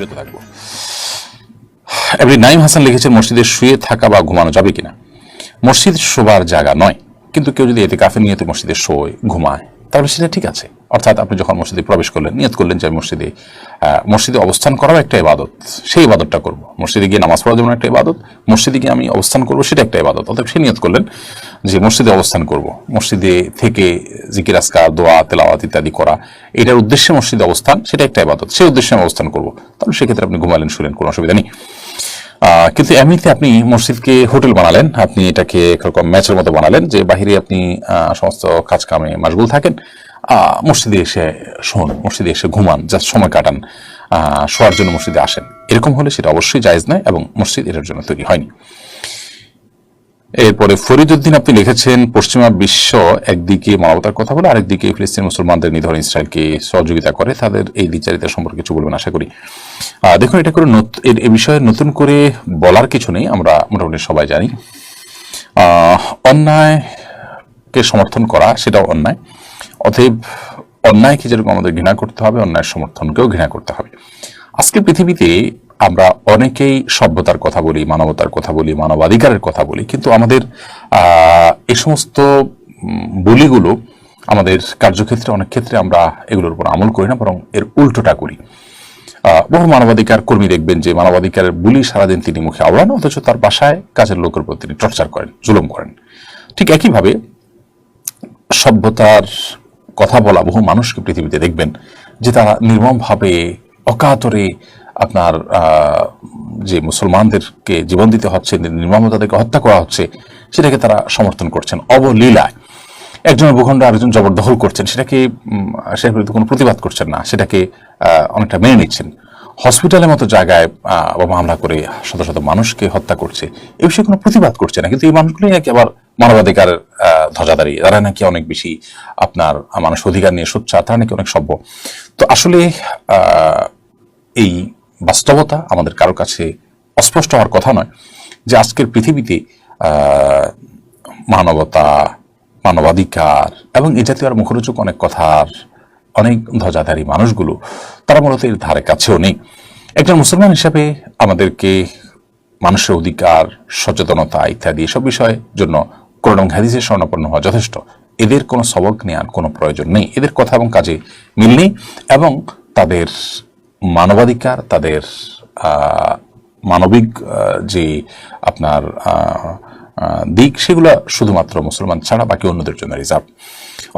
বিরত থাকব। এবারে নাইম হাসান লিখেছেন মসজিদে শুয়ে থাকা বা ঘুমানো যাবে কিনা? মসজিদ শোবার জায়গা নয়, কিন্তু কেউ যদি এতে কাফে নিয়ে তো মসজিদে শোয়, ঘুমায়, তাহলে সেটা ঠিক আছে। অর্থাৎ আপনি যখন মসজিদে প্রবেশ করলেন, নিয়ত করলেন যে মসজিদে মসজিদে অবস্থান করাও একটা ইবাদত, সেই ইবাদতটা করব। মসজিদে গিয়ে নামাজ পড়া যেমন একটা ইবাদত, মসজিদে গিয়ে আমি অবস্থান করব সেটা একটা ইবাদত। অতএব সে নিয়ত করলেন যে মসজিদে অবস্থান করব। মসজিদে থেকে জিকির আসকার দোয়া, তেলাওয়াত ইত্যাদি করা, এটার উদ্দেশ্যে মসজিদে অবস্থান, সেটা একটা ইবাদত। সেই উদ্দেশ্যে আমি অবস্থান করব। তাহলে সেক্ষেত্রে আপনি ঘুমালেন, শুলেন, কোনো অসুবিধা নেই। কিন্তু এমনিতে আপনি মসজিদকে হোটেল বানালেন, আপনি এটাকে একরকম ম্যাচের মতো বানালেন যে বাহিরে আপনি সমস্ত কাজ কামে মাসগুল থাকেন। মসজিদে এসে শোন, মসজিদে এসে ঘুমান যা সময় কাটান শোয়ার জন্য মসজিদে আসেন। এরকম হলে সেটা অবশ্যই জায়েজ নয় এবং মসজিদ এটার জন্য তৈরি হয়নি। এরপরে ফরিদুদ্দিন আপনি লিখেছেন, পশ্চিমা বিশ্ব একদিকে মানবতার কথা বলে, আরেকদিকে ফিলিস্তিন মুসলমানদের নিধন ইসরায়েলকে সহযোগিতা করে। তাদের এই দ্বিচারিতা সম্পর্কে কিছু বলবেন আশা করি। দেখুন, এটা করে এ বিষয়ে নতুন করে বলার কিছু নেই, আমরা মোটামুটি সবাই জানি। অন্যায়কে সমর্থন করা, সেটাও অন্যায়। অতএব অন্যায়কে যেরকম আমাদের ঘৃণা করতে হবে অন্যায়ের সমর্থনকেও ঘৃণা করতে হবে। আজকে পৃথিবীতে আমরা অনেকেই সভ্যতার কথা বলি, মানবতার কথা বলি, মানবাধিকারের কথা বলি, কিন্তু আমাদের এই সমস্ত বলিগুলো আমাদের কার্যক্ষেত্রে অনেক ক্ষেত্রে আমরা এগুলোর উপর আমল করি না, বরং এর উল্টোটা করি। বহু মানবাধিকার কর্মী দেখবেন যে মানবাধিকারের বুলি সারাদিন তিনি মুখে আওড়ান, অথচ তার বাসায় কাজের লোকের উপর তিনি টর্চার করেন, জুলুম করেন। ঠিক একইভাবে সভ্যতার কথা বলা বহু মানুষকে পৃথিবীতে দেখবেন যে তারা নির্মমভাবে অকাতরে আপনার যে মুসলমানদেরকে জীবন দিতে হচ্ছে নির্মম তাদেরকে হত্যা করা হচ্ছে, সেটাকে তারা সমর্থন করছেন। অবলীলায়। একজনের ভূখণ্ড আরেকজন জবরদখল করছেন, সেটাকে সে কোনো প্রতিবাদ করছেন না, সেটাকে অনেকটা মেনে নিচ্ছেন। হসপিটালের মতো জায়গায় আহ, বা মামলা করে শত শত মানুষকে হত্যা করছে। এ বিষয়ে কোনো প্রতিবাদ করছে না। কিন্তু এই মানুষগুলোই নাকি আবার মানবাধিকার আহ, ধ্বজাধারী। তারা নাকি অনেক বেশি আপনার মানুষ অধিকার নিয়ে সোচ্চার। তারা নাকি অনেক সভ্য। তো আসলে এই বাস্তবতা আমাদের কারও কাছে অস্পষ্ট হওয়ার কথা নয় যে আজকের পৃথিবীতে মানবতা মানবাধিকার এবং এ জাতীয় আর মুখরোচক অনেক কথার অনেক ধ্বজাধারী মানুষগুলো তারা মূলত এর ধারে কাছেও নেই। একজন মুসলমান হিসাবে আমাদেরকে মানুষের অধিকার, সচেতনতা ইত্যাদি এসব বিষয়ের জন্য করোনা হাদিসের স্বর্ণপন্ন হওয়া যথেষ্ট। এদের কোনো সবক নেওয়ার কোনো প্রয়োজন নেই। এদের কথা এবং কাজে মিল নেই এবং তাদের মানবাধিকার, তাদের মানবিক যে আপনার দিক, সেগুলো শুধুমাত্র মুসলমান ছাড়া, বাকি অন্যদের জন্য রিজার্ভ।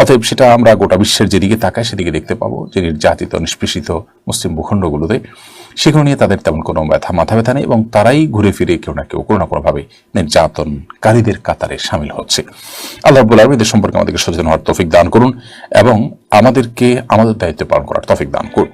অতএব সেটা আমরা গোটা বিশ্বের যেদিকে তাকাই সেদিকে দেখতে পাবো যে নির্যাতিত, নিষ্পেষিত মুসলিম ভূখণ্ডগুলোতে সেগুলো নিয়ে তাদের তেমন কোনো ব্যথা, মাথা ব্যথা নেই এবং তারাই ঘুরে ফিরে কেউ না কেউ, কোনো না কোনোভাবে নির্যাতনকারীদের কাতারে সামিল হচ্ছে। আল্লাহ আলম এদের সম্পর্কে আমাদেরকে সচেতন হওয়ার তফিক দান করুন এবং আমাদেরকে, আমাদের দায়িত্ব পালন করার তফিক দান করুন।